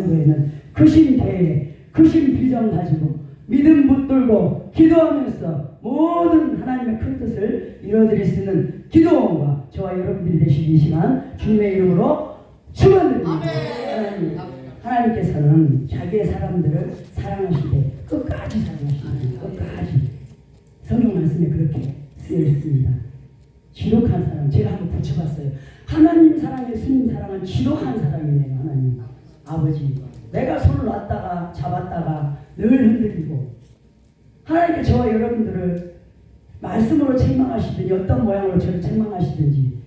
연구에는 크신 대에 크신 비전 가지고 믿음 붙들고 기도하면서 모든 하나님의 큰 뜻을 이루어드릴 수 있는 기도원과 저와 여러분들이 되시기 이 시간 주님의 이름으로 축원드립니다. 하나님, 하나님께서는 자기의 사람들을 사랑하실 때 끝까지 사랑하십니다. 끝까지 성경 말씀에 그렇게 쓰여 있습니다. 지독한 사랑 제가 한번 붙여봤어요. 하나님 사랑, 예수님 사랑은 지독한 사랑이네요. 하나님 아버지 내가 손을 놨다가 잡았다가 늘 흔들리고 하나님께 저와 여러분들을 말씀으로 책망하시든지 어떤 모양으로 저를 책망하시든지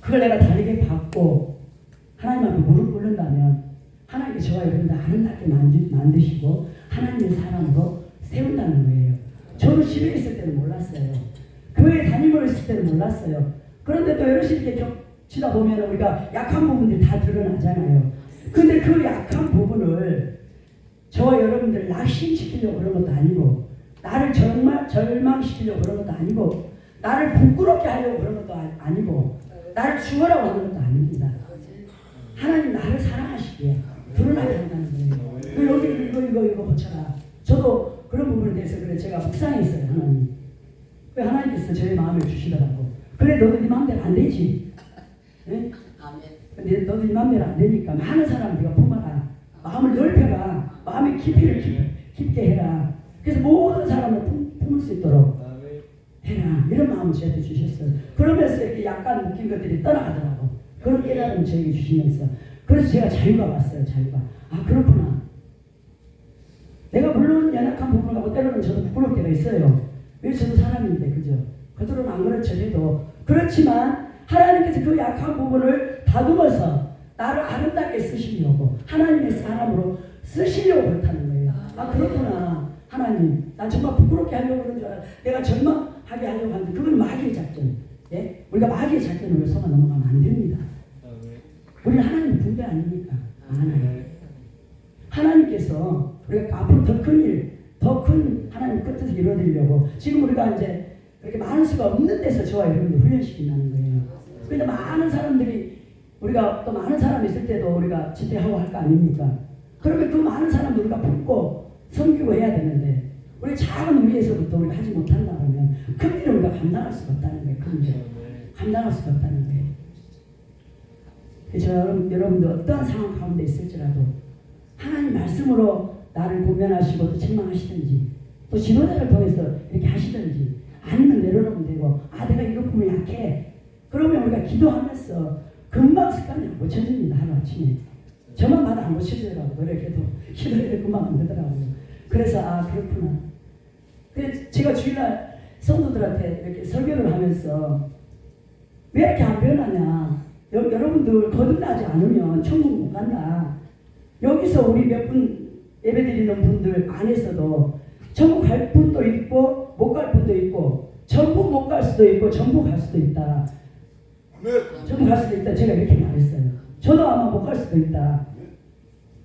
그걸 내가 다르게 받고 하나님 앞에 무릎 꿇는다면 하나님께 저와 여러분들 아름답게 만드, 만드시고 하나님의 사람으로 세운다는 거예요. 저도 집에 있을 때는 몰랐어요. 교회 다니고 있을 때는 몰랐어요. 그런데 또 여럿이 이렇게 겹 치다 보면 우리가 약한 부분들이 다 드러나잖아요. 근데 그 약한 부분을 저와 여러분들 낙심시키려고 그런 것도 아니고 나를 절망, 절망시키려고 그런 것도 아니고 나를 부끄럽게 하려고 그런 것도 아- 아니고 나를 죽으라고 하는 것도 아닙니다. 하나님 나를 사랑하시기에 드러나게 한다는 거예요. 그 여기 이거 이거 이거 고쳐라. 저도 그런 부분에 대해서 그래 제가 묵상했어요 하나님. 그 하나님께서 저의 마음을 주시더라고. 그래 너도 네 마음대로 안 되지. 예? 아멘. 근데 너도 네 마음대로 안 되니까 많은 사람 네가 품어라. 마음을 넓혀라. 마음의 깊이를 깊, 깊게 해라. 그래서 모든 사람을 품, 품을 수 있도록 해라. 이런 마음을 저한테 주셨어요. 그러면서 이렇게 약간 느낀 것들이 떠나가더라고. 그런 깨달음을 저에게 주시면서. 그래서 제가 자유가 왔어요. 자유가. 아 그렇구나. 내가 물론 연약한 부분을 갖고 때로는 저도 부끄러울 때가 있어요. 왜 저도 사람인데 그죠? 그들은 안 그렇죠 해도 그렇지만 하나님께서 그 약한 부분을 다듬어서 나를 아름답게 쓰시려고 하나님의 사람으로 쓰시려고 그렇다는 거예요. 아 그렇구나 하나님 나 정말 부끄럽게 하려고 그러는 줄 알아. 내가 절망하게 하려고 하는데 그건 마귀의 작전. 예? 우리가 마귀의 작전으로 속아 넘어가면 안 됩니다. 우리는 하나님 분배 아닙니까? 하나님. 하나님께서 우리가 앞으로 더 큰 일, 더 큰 하나님 끝을 이루어드리려고 지금 우리가 이제 그렇게 많은 수가 없는 데서 저와 여러분들 훈련시킨다는 거예요. 근데 많은 사람들이 우리가 또 많은 사람이 있을 때도 우리가 집회하고 할 거 아닙니까? 그러면 그 많은 사람들 우리가 붙고 섬기고 해야 되는데 우리 작은 우리에서부터 우리가 하지 못한다 그러면 큰 일을 우리가 감당할 수가 없다는 거예요. 큰 일을 감당할 수가 없다는 거예요. 그래서 여러분, 여러분들 어떠한 상황 가운데 있을지라도 하나님 말씀으로 나를 고면하시고 또 책망하시든지 또 지도자를 통해서 이렇게 하시든지 아니면 내려놓으면 되고 아 내가 이것 보면 약해 그러면 우리가 기도하면서 금방 습관이 안 고쳐집니다 하루아침에. 저만 봐도 안 고쳐지더라고요 이렇게도. 기도해도 금방 안 되더라고요 그래서 아 그렇구나. 제가 주일날 성도들한테 이렇게 설교를 하면서 왜 이렇게 안 변하냐? 여, 여러분들 거듭나지 않으면 천국 못 간다. 여기서 우리 몇 분 예배 드리는 분들 안에서도 전부 갈 분도 있고 못 갈 분도 있고 전부 못 갈 수도 있고 전부 갈 수도 있다. 전부 갈 수도 있다. 제가 이렇게 말했어요. 저도 아마 못 갈 수도 있다.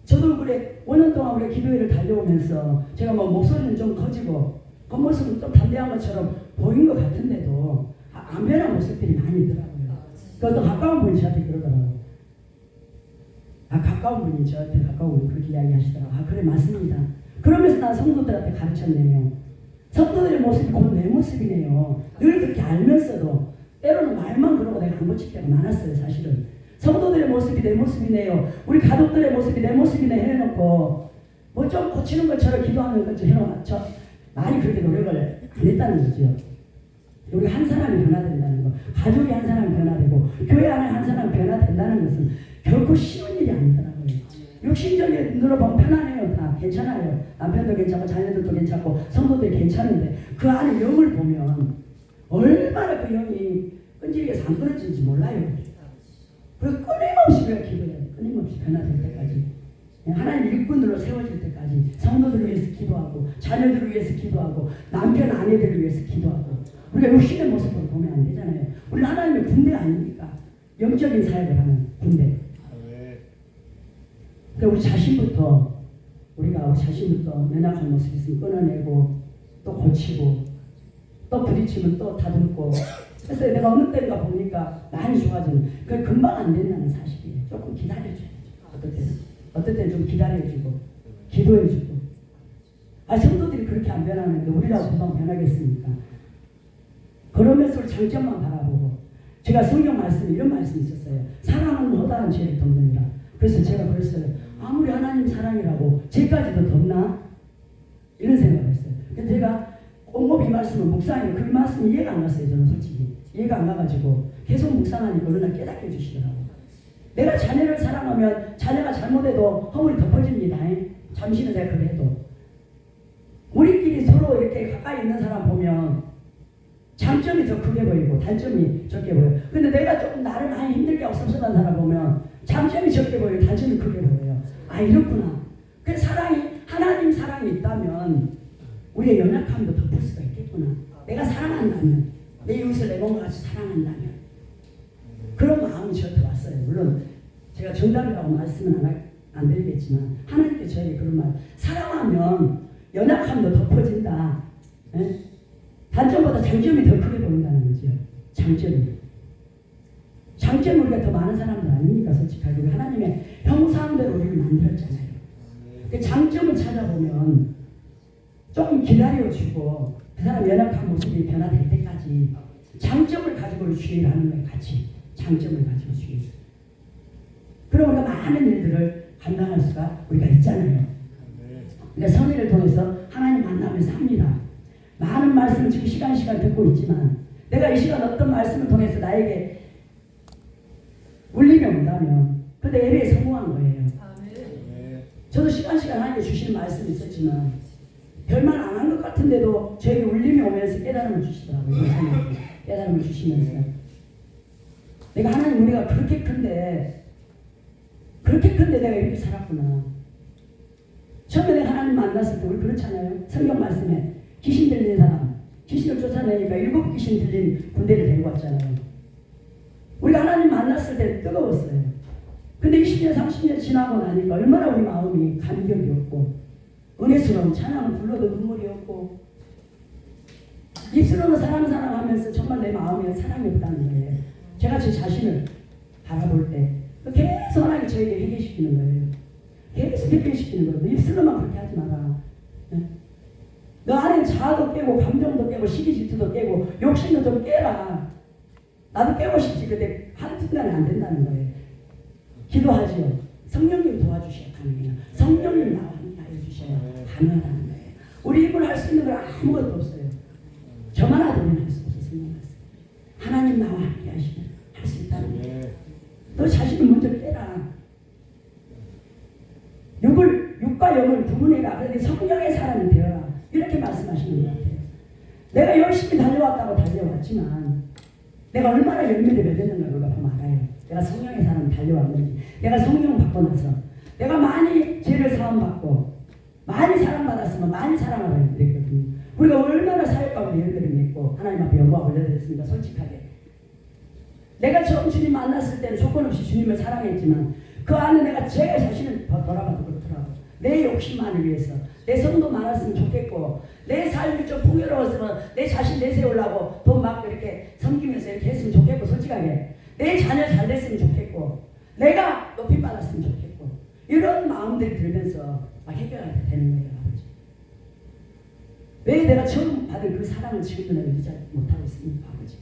저도 그래 5년 동안 우리 기도회를 달려오면서 제가 뭐 목소리는 좀 커지고 겉모습은 좀 담대한 것처럼 보인 것 같은데도 아, 안 변한 모습들이 많이 있더라고요. 그것도 가까운 분이 저한테 그러더라고요. 아 가까운 분이 저한테 가까운 분이 그렇게 이야기하시더라고요. 아 그래 맞습니다. 그러면서 난 성도들한테 가르쳤네요. 성도들의 모습이 곧 내 모습이네요. 늘 그렇게 알면서도 때로는 말만 그러고 내가 안 고칠 때가 많았어요 사실은. 성도들의 모습이 내 모습이네요. 우리 가족들의 모습이 내 모습이네 해놓고 뭐 좀 고치는 것처럼 기도하는 것처럼 해놓고 저 많이 그렇게 노력을 안 했다는 거죠. 우리 한 사람이 변화된다는 거, 가족이 한 사람이 변화되고 교회 안에 한 사람이 변화된다는 것은 결코 쉬운 일이 아니더라고요. 육신적인 눈으로 보면 편안해요, 다 괜찮아요. 남편도 괜찮고 자녀들도 괜찮고 성도들이 괜찮은데 그 안에 영을 보면 얼마나 그 영이 끈질겨서 안 끊어지는지 몰라요. 그래서 끊임없이 우리가 기도해요. 끊임없이 변화될 때까지. 하나님 일꾼으로 세워질 때까지 성도들을 위해서 기도하고 자녀들을 위해서 기도하고 남편 아내들을 위해서 기도하고 우리가 육신의 모습으로 보면 안 되잖아요. 우리 하나님의 군대 아닙니까? 영적인 사역을 하는 군대. 그러니까 우리 자신부터 우리가 우리 자신부터 연약한 모습이 있으면 끊어내고 또 고치고 또 부딪히면 또 다듬고 그래서 내가 어느 때인가 보니까 많이 좋아지는 그게 금방 안 된다는 사실이에요. 조금 기다려줘야죠. 어떨 때는. 어떨 땐좀 기다려주고 기도해주고 아 성도들이 그렇게 안 변하는데 우리라고 금방 변하겠습니까? 그러면서 장점만 바라보고 제가 성경 말씀에 이런 말씀이 있었어요. 사랑은 허다한 죄를 덮느니라. 그래서 제가 그랬어요. 아무리 하나님 사랑이라고 죄까지도 덮나? 이런 생각을 했어요. 근데 제가 꼼꼼히 이 말씀을 묵상해 그 말씀이 이해가 안 갔어요. 저는 솔직히 이해가 안 가가지고 계속 묵상하니까 어느 날 깨닫게 해주시더라고요. 내가 자녀를 사랑하면 자녀가 잘못해도 허물이 덮어집니다. 잠시는 내가 그래도 우리끼리 서로 이렇게 가까이 있는 사람 보면 장점이 더 크게 보이고 단점이 적게 보여요. 근데 내가 조금 나를 많이 힘들게 섭섭한 사람 보면 장점이 적게 보이고 단점이 크게 보여요. 아 이렇구나. 그 사랑이 하나님 사랑이 있다면 우리의 연약함도 덮을 있겠구나. 내가 사랑한다면 내 이웃을 내 몸과 같이 사랑한다면 그런 마음이 저한테 왔어요. 물론 제가 정답이라고 말씀은 안, 할- 안 드리겠지만 하나님께 저에게 그런 말 사랑하면 연약함도 덮어진다. 예? 단점보다 장점이 더 크게 보인다는 거죠. 장점이. 장점 우리가 더 많은 사람들 아닙니까? 솔직하게 하나님의 형상대로 우리를 만들었잖아요. 그 장점을 찾아보면 조금 기다려주고 그 사람 연약한 모습이 변화될 때까지 장점을 가지고 주의를 하는 거예요. 같이 장점을 가지고 주의. 그럼 우리가 많은 일들을 감당할 수가 우리가 있잖아요. 그러니까 성의를 통해서 하나님 만남을 삽니다. 많은 말씀을 지금 시간 시간 듣고 있지만 내가 이 시간 어떤 말씀을 통해서 나에게 울림이 온다면 근데 예배에 성공한 거예요. 저도 시간 시간 하나님께 주시는 말씀이 있었지만 별말 안 한 것 같은데도 저에게 울림이 오면서 깨달음을 주시더라고요. 깨달음을 주시면서 내가 하나님 우리가 그렇게 큰데 그렇게 큰데 내가 이렇게 살았구나. 처음에 내가 하나님 만났을 때 우리 그렇잖아요. 성경 말씀에 귀신 들린 사람 귀신을 쫓아내니까 일곱 귀신 들린 군대를 데리고 왔잖아요. 우리가 하나님 만났을 때 뜨거웠어요. 근데 20년, 30년 지나고 나니까 얼마나 우리 마음이 감격이었고 은혜스러운 찬양을 불러도 눈물이 없고 입술로는 사랑 사랑 하면서 정말 내 마음에 사랑이 없다는 거예요. 제가 제 자신을 바라볼 때 계속 하나님 저에게 회개시키는 거예요. 계속 회개시키는 거예요. 너 입술로만 그렇게 하지 마라. 네? 너 안에 자아도 깨고 감정도 깨고 시기 질투도 깨고 욕심도 좀 깨라. 나도 깨고 싶지. 근데 한순간에 안 된다는 거예요. 기도하지요. 성령님 도와주셔야 가능해요. 성령님 나와 가능하다는 거예요. 우리 힘을 할수 있는 건 아무것도 없어요. 저만 하더니 할수. 성령 말씀. 하나님 나와 함께 하시면 할 수 있다는 거예요. 너 자신을 먼저 깨라. 육을 육과 영을 구분해라. 그런데 성령의 사람이 되어라. 이렇게 말씀하시는 것 같아요. 내가 열심히 달려왔다고 달려왔지만 내가 얼마나 열매를 맺었는가 우리가 보면 알아요. 내가 성령의 사람 달려왔는지 내가 성령 받고 나서 내가 많이 죄를 사함받고 많이 사랑받았으면 많이 사랑하라 그랬거든요. 우리가 얼마나 사역하고 열매를 맺고 하나님 앞에 영광 올려드렸습니까? 솔직하게. 내가 처음 주님 만났을 때는 조건 없이 주님을 사랑했지만 그 안에 내가 제 자신을 더 돌아봐도 그렇더라고. 내 욕심만을 위해서 내 성도 많았으면 좋겠고 내 삶이 좀 풍요로웠으면 내 자신 내세우려고 돈 막 이렇게 섬기면서 이렇게 했으면 좋겠고 솔직하게 내 자녀 잘 됐으면 좋겠고 내가 높임 받았으면 좋겠고 이런 마음들이 들면서 막 해결하게 되는 거예요 아버지. 왜 내가 처음 받은 그 사랑을 지금도 내가 잊지 못하고 있습니까 아버지.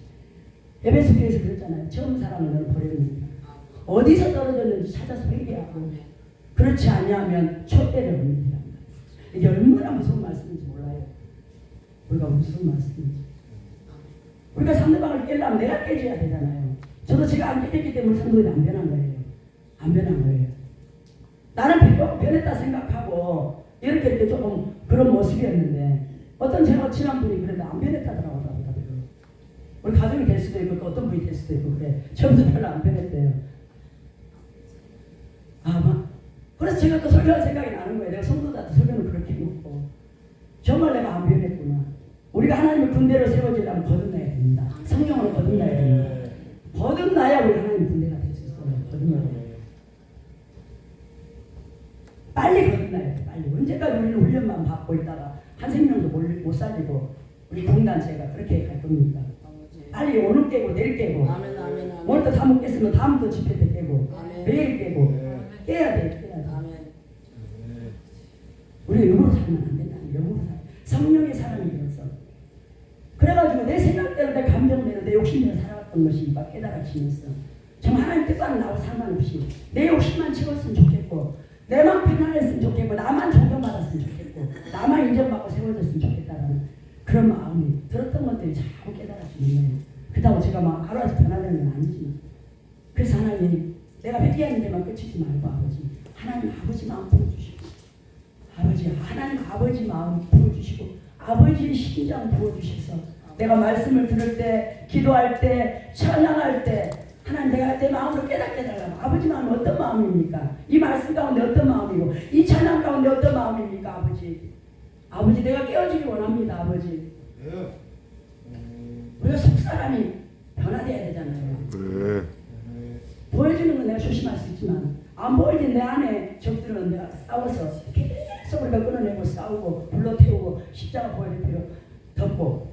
에베소 교회에서 그랬잖아요. 처음 사랑을 너는 버렸느니라. 어디서 떨어졌는지 찾아서 회개하고 그렇지 아니하면 촛대를 얻느니라. 이게 얼마나 무서운 말씀인지 몰라요. 우리가 무슨 말씀인지. 우리가 상대방을 깨려면 내가 깨줘야 되잖아요. 저도 제가 안 깨졌기 때문에 상대방이 안 변한 거예요. 안 변한 거예요. 나는 변- 변했다 생각하고 이렇게 이렇게 조금 그런 모습이었는데 어떤 제가 친한 분이 그래도 안 변했다더라고요. 우리 가족이 될 수도 있고 또 어떤 분이 될 수도 있고 그래. 처음부터 별로 안 변했대요. 아마 그래서 제가 또 설교할 생각이 나는 거예요. 내가 성도들한테 설교를 그렇게 해놓고 정말 내가 안 변했구나. 우리가 하나님의 군대로 세워지려면 거듭나야 됩니다. 성령으로 거듭나야 됩니다. 거듭나야 우리 하나님 군대가 될 수 있어요. 거듭나야 돼요. 빨리 거듭나야 돼. 빨리. 언제까지 우리는 훈련만 받고 있다가 한 생명도 못, 못 살리고 우리 공단체가 그렇게 갈 겁니까? 빨리 오늘 깨고 내일 깨고 오늘도 다 못 깼으면 다음부터 집회 때 깨고. 내일 깨고 깨야 돼 깨야 돼 아멘 우리가 영으로 살면 안 된다. 영으로 살. 성령의 사랑이 되어서. 그래가지고 내 생각대로 내 감정대로 내 욕심대로 살아왔던 것이 막 깨달아지면서 정말 하나님 뜻과는 나와 상관없이 내 욕심만 채웠으면 좋겠고 내만 편안했으면 좋겠고 나만 존경받았으면 좋겠고 나만 인정받고 세워졌으면 좋겠다라는 그런 마음이 들었던 것들이 자꾸 깨달아지는 거예요. 그렇다고 제가 막 하루아침에 변화되는 건 아니지만 그래서 하나님 내가 회개하는 데만 끝이지 말고 아버지 하나님 아버지 마음 부어주시고 아버지 하나님 아버지 마음 부어주시고 아버지의 심장 부어주셔서 내가 말씀을 들을 때 기도할 때 찬양할 때 하나님 내가 내 마음으로 깨닫게 해달라고. 아버지 마음이 어떤 마음입니까? 이 말씀 가운데 어떤 마음이고 이 찬양 가운데 어떤 마음입니까 아버지? 아버지 내가 깨어지기 원합니다 아버지. 우리가 속사람이 변화돼야 되잖아요. 네. 보여주는 건 내가 조심할 수 있지만 안 보여진 내 안에 적들은 내가 싸워서 계속 우리가 끊어내고 싸우고 불러태우고 십자가 보여줄 필요 덮고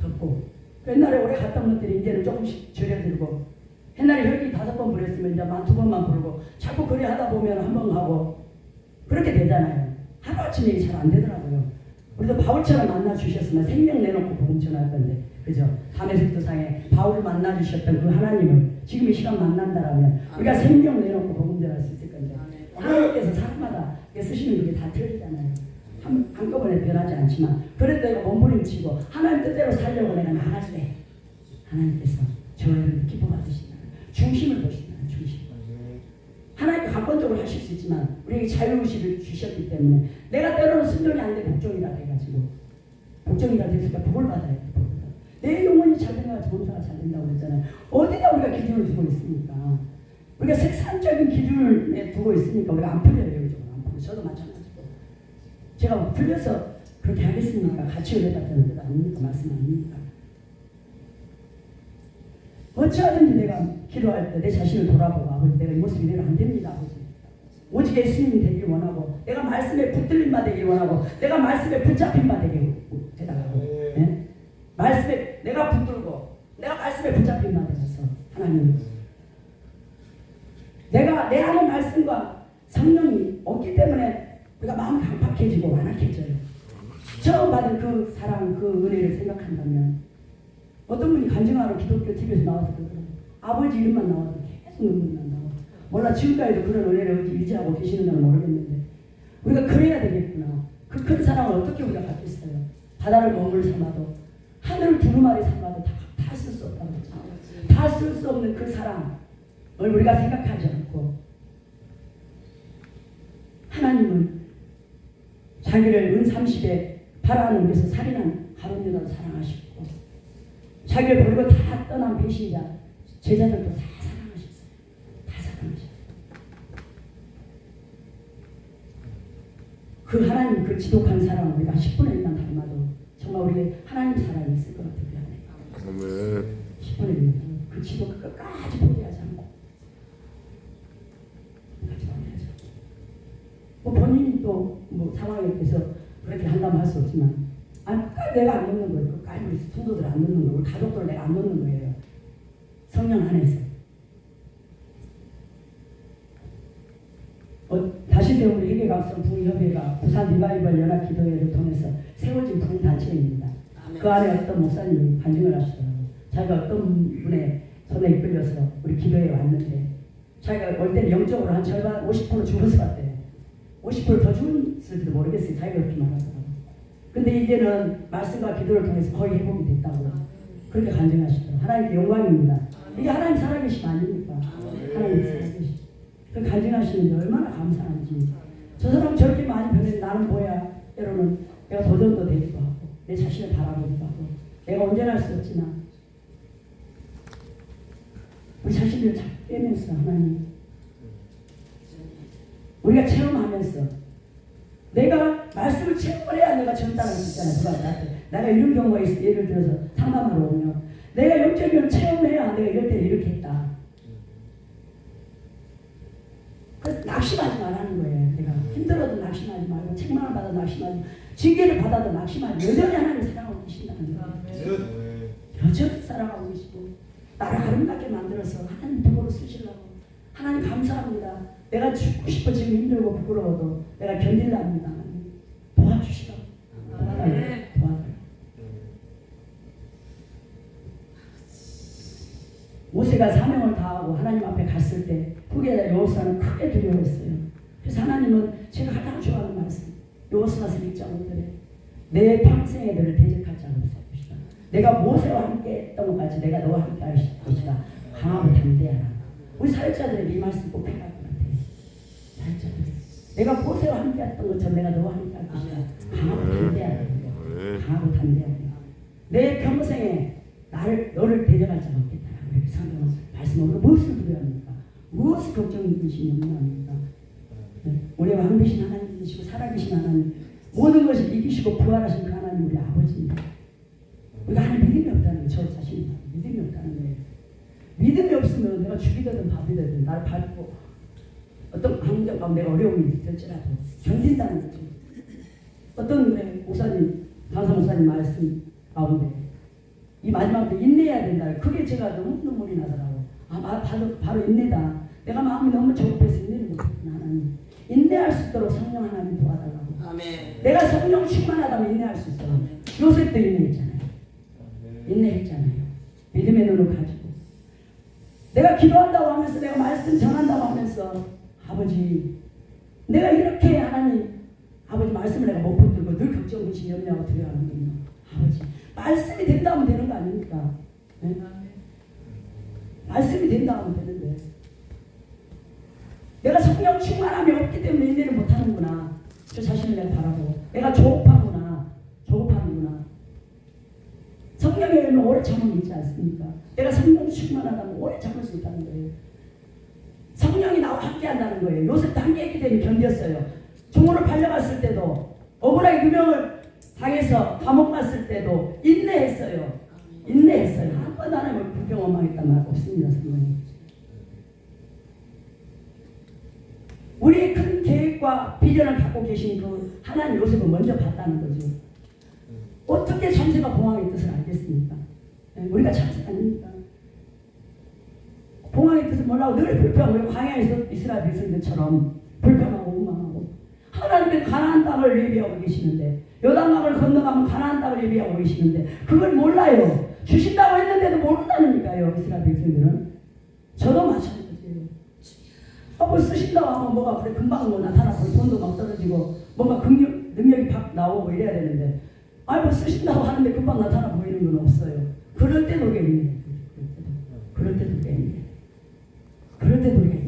덮고. 옛날에 오래 갔던 것들이 이제는 조금씩 줄여들고 옛날에 혈기 다섯 번 부렸으면 이제 만두 번만 부르고 자꾸 그래 하다 보면 한번 하고 그렇게 되잖아요. 하루아침에 이게 잘안 되더라고요. 우리도 바울처럼 만나 주셨으면 생명 내놓고 복음 전할 건데 그죠? 담에색도상에 바울을 만나 주셨던 그 하나님을 지금 이 시간 만난다라면 우리가 생명 내놓고 복음 전할 수 있을 건데 하나님께서 사람마다 쓰시는 게다 틀리잖아요. 한, 한꺼번에 변하지 않지만 그래도 내가 몸부림치고 하나님 뜻대로 살려고 내가 때 하나님께서 저를 기뻐 받으신다는 중심을 보신다는 중심. 하나님께 각본적으로 하실 수 있지만 우리에게 자유의식을 주셨기 때문에 내가 때로는 순종이 안 돼 복종이라 돼가지고 복종이라 됐으니까 복을 받아야 돼. 내 영혼이 잘 된다고 범사가 잘 된다고 그랬잖아요. 어디다 우리가 기준을 두고 있습니까? 우리가 색상적인 기준을 두고 있으니까 우리가 안 풀려요. 안 풀려. 저도 마찬가지고. 제가 풀려서 그렇게 하겠습니까? 같이 받자는 뜻 아닙니까? 말씀 아닙니까? 어찌하든지 내가 기도할 때 내 자신을 돌아보고 아버지 내가 이 모습 이대로 안 됩니다. 아버지 오직 예수님이 되길 원하고 내가 말씀에 붙들림 바 되길 원하고 내가 말씀에 붙잡힌 바 되길 해달라고. 예? 말씀에 내가 붙들고 내가 말씀에 붙잡힌 바 되셔서 하나님. 내가 내 안의 말씀과 성령이 없기 때문에 우리가 마음이 강팍해지고 완악해져요. 처음 받은 그 사랑 그 은혜를 생각한다면 어떤 분이 간증하러 기독교 TV에서 나와서 그러더라고요. 아버지 이름만 나와도 계속 눈물이 난다고. 몰라 지금까지도 그런 은혜를 유지하고 계시는지는 모르겠는데 우리가 그래야 되겠구나. 그 큰 사랑을 어떻게 우리가 갖겠어요? 바다를 먹물 삼아도 하늘을 두루마리 삼아도 다 쓸 수 없다고 했잖아요. 다쓸 수 없는 그 사랑을 우리가 생각하지 않고 하나님은 자기를 은 30에 바라는 곳에서 살인한 가론 유다를 사랑하시고 자기를 버리고 다 떠난 배신자 제자들도 다 사랑하셨어요. 다 사랑하셨어요. 그 하나님 그 지독한 사랑을 우리가 10분의 1만 닮아도 정말 우리 하나님 사랑이 있을 것 같아요. 아멘. 10분의 1만 그 지독 끝까지 포기하지 않고 끝까지 포기하지 않고 뭐 본인이 또뭐 상황에 대해서 그렇게 한다면 할 수 없지만 아니 끝까지 내가 안 놓는 거예요. 끝까지 우리 성도들 안 놓는 거예요. 우리 가족들 내가 안 놓는 거예요. 성령 안에서 어, 다시 세운 회계 각성 부협회가 부산 리바이벌 연합 기도회를 통해서 세워진 부단체입니다. 그 안에 어떤 목사님이 간증을 하시더라고요. 자기가 어떤 분의 손에 이끌려서 우리 기도회에 왔는데 자기가 올 때는 영적으로 한 절반 50% 죽어서 왔대요. 50%더 죽었을지도 모르겠어요. 자기가 그렇게 말하더라고요. 근데 이제는 말씀과 기도를 통해서 거의 회복이 됐다고 그렇게 간증하시더라고요. 하나님께 영광입니다. 이게 하나님 살아계심 아닙니까? 하나님 살아계심. 그 간증하시는데 얼마나 감사한지. 저 사람 저렇게 많이 변했는데 나는 뭐야? 때로는 내가 도전도 되기도 하고 내 자신을 바라보기도 하고 내가 언제나 할 수 없지만 우리 자신을 잘 빼면서 하나님 우리가 체험하면서 내가 말씀을 체험을 해야 내가 전달할 수 있잖아요. 누가 나한테 내가 이런 경우가 있어. 예를 들어서 상담하러 오면 내가 영적인 체험을 해야 내가 이럴 때 이렇게 했다. 그 낙심하지 말라는 거예요. 내가 힘들어도 낙심하지 말고 책망을 받아도 낙심하지 말고 징계를 받아도 낙심하지 여전히 하나님 사랑하고 계신다는 거예요. 여전히 사랑하고 계시고 나를 아름답게 만들어서 하나님 도구로 쓰시려고 하나님 감사합니다. 내가 죽고 싶어 지금 힘들고 부끄러워도 내가 견딜랍니다. 하나님. 도와달라고. 네. 도와달라고. 모세가 사명을 다하고 하나님 앞에 갔을 때 후계자 여호수아는 크게 두려워했어요. 그래서 하나님은 제가 가장 좋아하는 말씀 여호수아서 1장 5절에 내 평생에 너를 없을 것이다. 내가 모세와 함께 했던 것 같이 내가 너와 함께 할 것이다. 강하고 담대하라. 우리 사역자들은 이 말씀 꼭 필요할 것 같아요. 사역자들. 내가 모세와 함께 했던 것처럼 내가 너와 함께 할 것이다. 강하고 담대하라. 강하고 담대하라. 내 평생에 나를 너를 대적할 자가 없겠다. 이렇게 성경은 말씀으로 무엇을 두려워합니까? 무엇을 걱정이신지 염려합니까? 네. 우리와 함께신 하나님이시고 살아계신 하나님 모든 것을 이기시고 부활하신 그 하나님 우리 아버지입니다. 우리가 하나님 믿음이 없다는 거저 자신이 믿음이 없다는 거예요. 믿음이 없으면 내가 죽이 되든 밥이 되든 나를 밟고 어떤 환경 가운데 어려움이 될지라도 견딘다는 거죠. 어떤 우리 목사님, 강사 목사님 말씀 가운데 이 마지막 때 인내해야 된다. 그게 제가 너무 눈물이 나더라고. 아, 마- 바로, 바로 인내다. 내가 마음이 너무 조급해서 인내를 못했구나, 하나님. 인내할 수 있도록 성령 하나님 도와달라고. 아멘. 내가 성령 충만하다면 인내할 수 있어요. 요셉도 인내했잖아요. 인내했잖아요. 믿음의 눈을 가지고. 내가 기도한다고 하면서 내가 말씀 전한다고 하면서 아버지 내가 이렇게 하나님 아버지 말씀을 내가 못 붙들고 늘 걱정, 근심, 염려하고 두려워하는군요. 아버지 말씀이 된다면 되는 거 아닙니까? 네? 말씀이 된다면 되는데 내가 성령 충만함이 없기 때문에 인내를 못하는구나. 저 자신을 내가 바라보고 내가 조급하구나. 조급하는구나. 성령의 열매 오래 참음이 있지 않습니까? 내가 성령 충만하다면 오래 참을 수 있다는 거예요. 성령이 나와 함께 한다는 거예요. 요셉도 함께 했기 때문에 견뎠어요. 종으로 팔려갔을 때도 억울하게 누명을 당해서 감옥 갔을 때도 인내했어요. 인내했어요. 한 번도 하나님을 불평 원망했단 말 없습니다. 성령이. 우리의 큰 계획과 비전을 갖고 계신 그 하나님 요셉을 먼저 봤다는 거죠. 어떻게 참새가 봉황의 뜻을 알겠습니까? 네, 우리가 참새 아닙니까? 봉황의 뜻을 몰라고 늘 불평, 우리 광야에서 이스라엘 백성들처럼 불평하고 원망하고 하나님의 가나안 땅을 예비하고 계시는데 요단강을 건너가면 가나안 땅을 예비하고 계시는데 그걸 몰라요. 주신다고 했는데도 모른다니까요. 이스라엘 백성들은 저도 마찬가지예요. 아, 뭐 쓰신다고 하면 뭐가 그래 금방 뭐 나타나고 돈도 막 떨어지고 뭔가 능력, 능력이 팍 나오고 이래야 되는데 아니 뭐 쓰신다고 하는데 금방 나타나 보이는 건 없어요. 그럴 있네. 그럴 때도 우리가 있네. 그럴 때도 우리가 있네.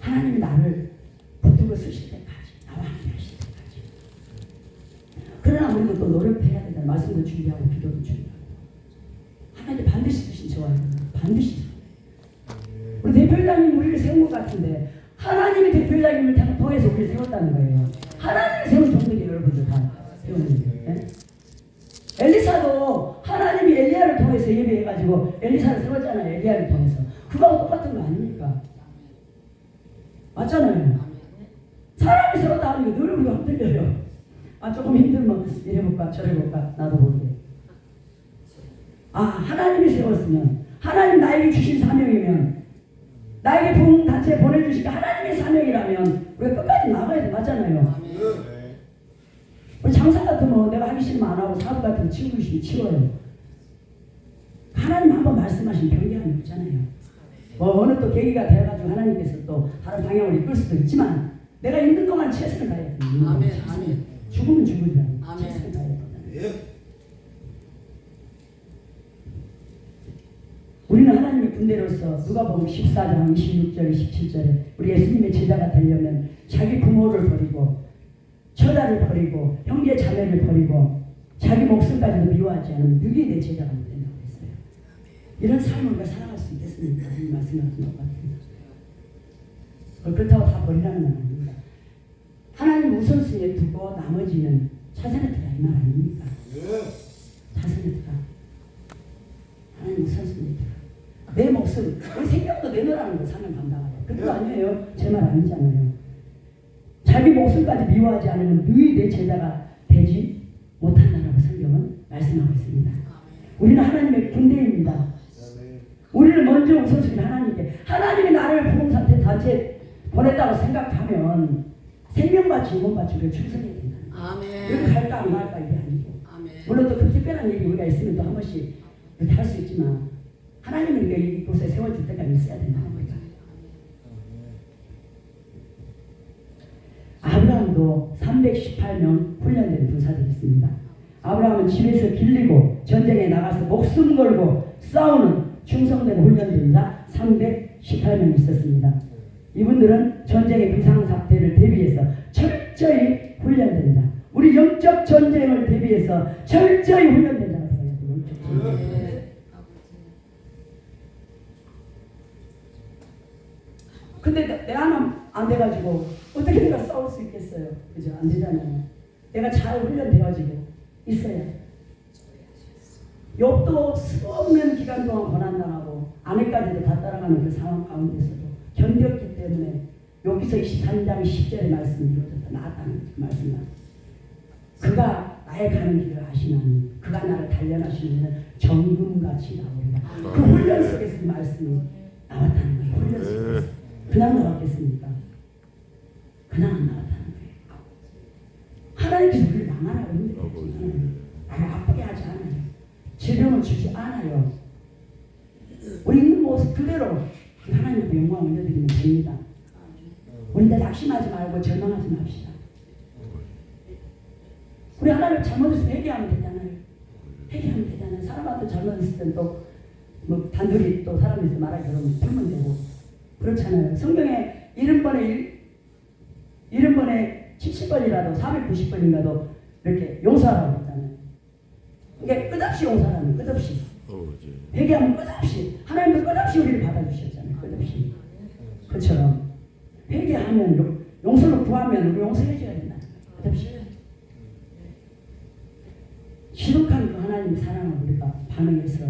하나님이 나를 붙들고 쓰실 때까지 나와 함께 하실 때까지 그러나 우리는 또 노력해야 된다 말씀도 준비하고 기도도 준비하고 하나님 반드시 쓰신 저와 반드시 우리 대표장님 우리를 세운 것 같은데 하나님이 대표장님을 다- 통해서 우리를 세웠다는 거예요 하나님이 세운 종들이 여러분들 다 세우는 거예요 예? 엘리사도 하나님이 엘리야를 통해서 예배해가지고 엘리사를 세웠잖아요 엘리야를 통해서 그거하고 똑같은 거 아닙니까? 맞잖아요. 사람이 서로 다르니까 늘 우리가 흔들려요. 아 조금 힘들면 이래볼까 저래볼까 나도 모르게. 아 하나님이 세웠으면 하나님 나에게 주신 사명이면 나에게 본 단체 보내주신 게 하나님의 사명이라면 우리가 끝까지 나가야 돼 맞잖아요. 우리 장사 같으면 내가 하기 싫으면 안 하고 사업 같으면 치우고 싶으면 치워요. 하나님 한번 말씀하신 변경이 없잖아요. 뭐 어느 또 계기가 돼가지고 하나님께서 또 다른 방향으로 이끌 수도 있지만 내가 있는 동안 최선을 다해야 돼. 아멘, 아멘. 죽으면 죽으리라. 아멘. 최선을 다해야 돼. 우리는 하나님의 군대로서 누가복음 14장 26절 27절에 우리 예수님의 제자가 되려면 자기 부모를 버리고 처자를 버리고 형제 자매를 버리고 자기 목숨까지도 미워하지 않으면 누구의 내 제자가 못 된다고 했어요. 이런 삶을 우리가 살아갈 수 있겠습니까? 이 말씀하신 것 같아요. 그렇다고 다 버리라는 건 아닙니다. 하나님 우선순위에 두고 나머지는 차선에 두라 이말 아닙니까? 차선에 두라. 하나님 우선순위에 두라. 내 목숨, 우리 생명도 내놓으라는 거 사명 감당하요. 그런 거 아니에요. 제 말 아니잖아요. 자기 목숨까지 미워하지 않으면 너희 내 제자가 되지 못한다라고 성경은 말씀하고 있습니다. 우리는 하나님의 군대입니다. 우리를 먼저 우선순위 하나님께 하나님이 나를 부흥 상태 단체 보냈다고 생각하면 생명과 জী원과 우리가 충성해야 된다. 아멘. 여기 갈까 안 갈까 이게 아니고 아멘. 물론 또그 특별한 일이 우리가 있으면 또 한 번씩 이렇게 할 수 있지만 하나님은 우리가 이곳에 세워질 때까지 있어야 된다는 거죠. 아브라함도 318명 훈련된 군사들이었습니다. 아브라함은 집에서 길리고 전쟁에 나가서 목숨 걸고 싸우는 충성된 훈련된 자 318명 있었습니다. 이분들은 전쟁의 비상사태를 대비해서 철저히 훈련된 자. 우리 영적 전쟁을 대비해서 철저히 훈련된 자가 되어야 돼요. 영적 전쟁. 네. 근데 내- 내 하나 안 돼가지고 어떻게 내가 싸울 수 있겠어요? 그죠? 안 되잖아요. 내가 잘 훈련돼가지고 있어야. 욥도 수없는 기간 동안 고난당하고 아내까지도 다 따라가는 그 상황 가운데서도 견뎠기 때문에 여기서 23장 10절의 말씀이 이루어졌다. 나왔다는 그 말씀만. 그가 나의 가는 길을 아시나니 그가 나를 단련하시는 정금같이 나오리라. 그 훈련 속에서 이 말씀이 나왔다는 거예요. 훈련 속에서. 그냥 나왔겠습니까? 그냥 안 나왔다는 거예요. 하나님께서 우리를 망하라고 힘들게 하지 않아요. 나를 아프게 하지 않아요. 질병을 주지 않아요. 우리 있는 모습 그대로 하나님 앞에 영광 올려드리면 됩니다. 우리 다 낙심하지 말고 절망하지 맙시다. 우리 하나님 잘못했으면 회개하면 되잖아요. 회개하면 되잖아요. 사람한테 잘못했을 땐또 뭐 단둘이 또 사람에서 말하기 그러면 풀면 되고 그렇잖아요. 성경에 70번에 1, 70번에 70번이라도 490번인가도 이렇게 용서하라고. 이게 끝없이 용서하는 거예요. 끝없이. 회개하면 끝없이 하나님도 끝없이 우리를 받아주셨잖아요. 끝없이. 그처럼 회개하면 용- 용서를 구하면 우리 용서해줘야 된다. 끝없이. 지독한 그 하나님의 사랑을 우리가 반응해서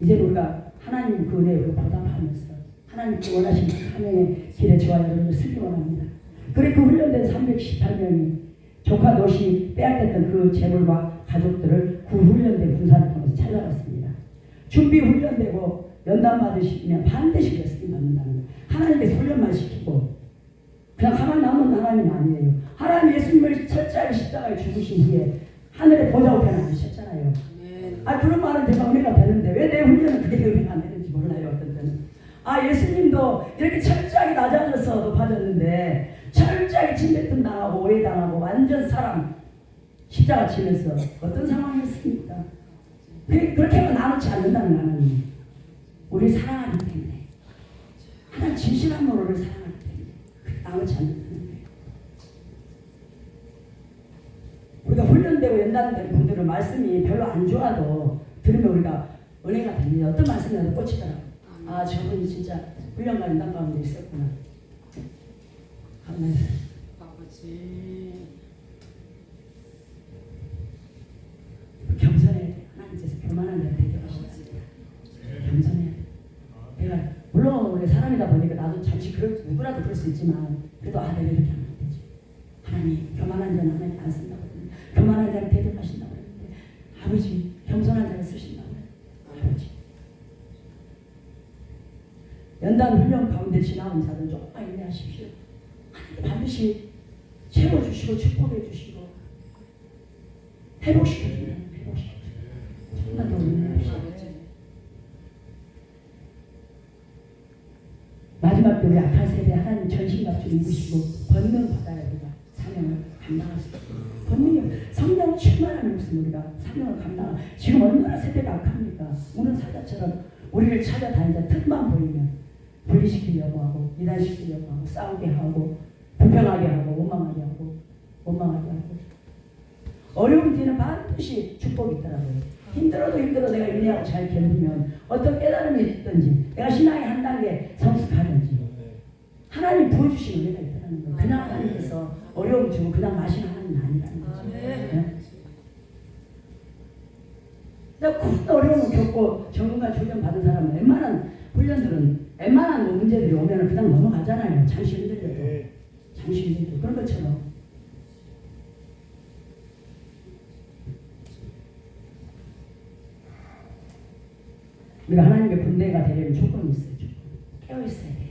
이제 우리가 하나님 그 우리가 보답하면서 하나님 그 원하시는 그 사명의 길에 저와 여러분을 쓰기 원합니다. 그래 그 훈련된 318명이 조카 도시 빼앗겼던 그 재물과 가족들을 그 훈련된 군사를 통해서 찾아갔습니다. 준비 훈련되고 연단 받으시면 반드시 그랬으면 받는다는 거예요. 하나님께서 훈련만 시키고 그냥 가만 놔놓는 하나님 아니에요. 하나님 예수님을 철저하게 십자가에 죽으신 후에 하늘에 보좌 우편에 앉으셨잖아요. 아 그런 말은 제가 은혜가 되는데 왜 내 훈련은 그게 은혜가 안 되는지 몰라요 어떤 때는 아 예수님도 이렇게 철저하게 낮아져서 높아졌는데 철저하게 침뱉음 당하고 오해당하고 완전 사람 십자가 치면서 어떤 상황이었습니까? 그- 그렇게만 나누지 않는다는 하나님 우리 사랑하기 때문에 하나님 진실한 우리를 사랑하기 때문에 그렇게 나누지 않는다는 거예요 우리가 훈련되고 연단된 분들은 말씀이 별로 안 좋아도 들으면 우리가 은혜가 됩니다. 어떤 말씀이라도 꽂히더라고. 아 저분이 진짜 훈련과 연단 가운데 있었구나. 하면서 아버지. 겸손해야 돼. 하나님께서 교만한 자를 되게 하시다. 겸손해야 돼. 내가 물론 우리 사람이다 보니까 나도 잠시 그럴 누구라도 그럴 수 있지만 그래도 아 내가 이렇게 하면 안 되지. 하나님 교만한 자는 하나님 안 쓴다고 그러는데 교만한 자를 대접하신다고 그러는데 아버지 겸손한 자를 쓰신다고 그래요. 아버지 연단 훈련 가운데 지나온 자들 조금만 인내하십시오. 하나님 반드시 채워주시고 축복해 주시고 회복시켜 주세요. 회복시켜 주세요. 정말 더 인내합시다. 아버지. 마지막 때 우리 악한 세대 하나님 전신갑주 입으시고 번능 받아야 우리가 사명을 감당할 수 있어요. 번능이 성령 충만한 모습 우리가 사명을 감당. 지금 얼마나 세대가 악합니까? 우는 사자처럼 우리를 찾아다니다 틈만 보이면 분리시키려고 하고 이단시키려고 하고 싸우게 하고 불평하게 하고 원망하게 하고 원망하게 하고 어려운 뒤는 반드시 축복이 있더라고요. 힘들어도 힘들어 내가 인내하고 잘 견디면 어떤 깨달음이 있든지 내가 신앙의 한 단계 성숙하든지 하나님 부어주신 은혜가 있다는 거예요. 그냥 하나님께서 어려움 주고 그냥 마시는 하나님 아니라는 거죠. 아멘. 네? 내가 큰 어려움을 겪고 전문가 조련 받은 사람은 웬만한 훈련들은 웬만한 뭐 문제들이 오면 그냥 넘어가잖아요. 잠시 흔들려도. 잠시 흔들려도. 그런 것처럼 우리가 하나님의 군대가 되려면 조건이 있어요. 조건. 깨어 있어야 돼요.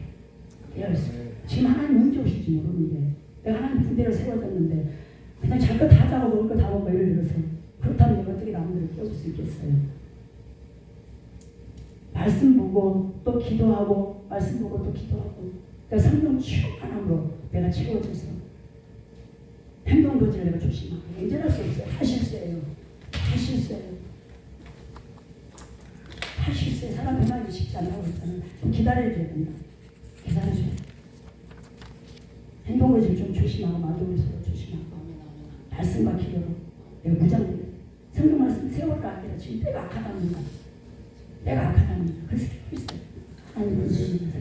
있어요. 지금 하나님 언제 오실지 모르는데 내가 하나님 군대로 세워졌는데 그냥 잘거 다 하자고 먹을 거 다 먹고 예를 들어서 그렇다면 내가 어떻게 남들을 깨울 수 있겠어요? 말씀 보고 또 기도하고 말씀 보고 또 기도하고 그러니까 성령 충만함으로 내가 채워져서 행동 거지를 내가 조심하고 인정할 수 없어요. 다 실수예요. 다 실수예요. 다 실수예요. 사람 변하기 쉽지 않다고. 좀 기다려줘야 된다. 기다려줘야 돼. 행동 거지를 좀 조심하고 서로 조심하고. 말씀과 기도로 내가 무장돼. 성경 말씀 세월을 아끼라 지금 때가 악하답니다. 때가 악하답니다. 그래서 기도 있어요. 하나님 은혜입니다.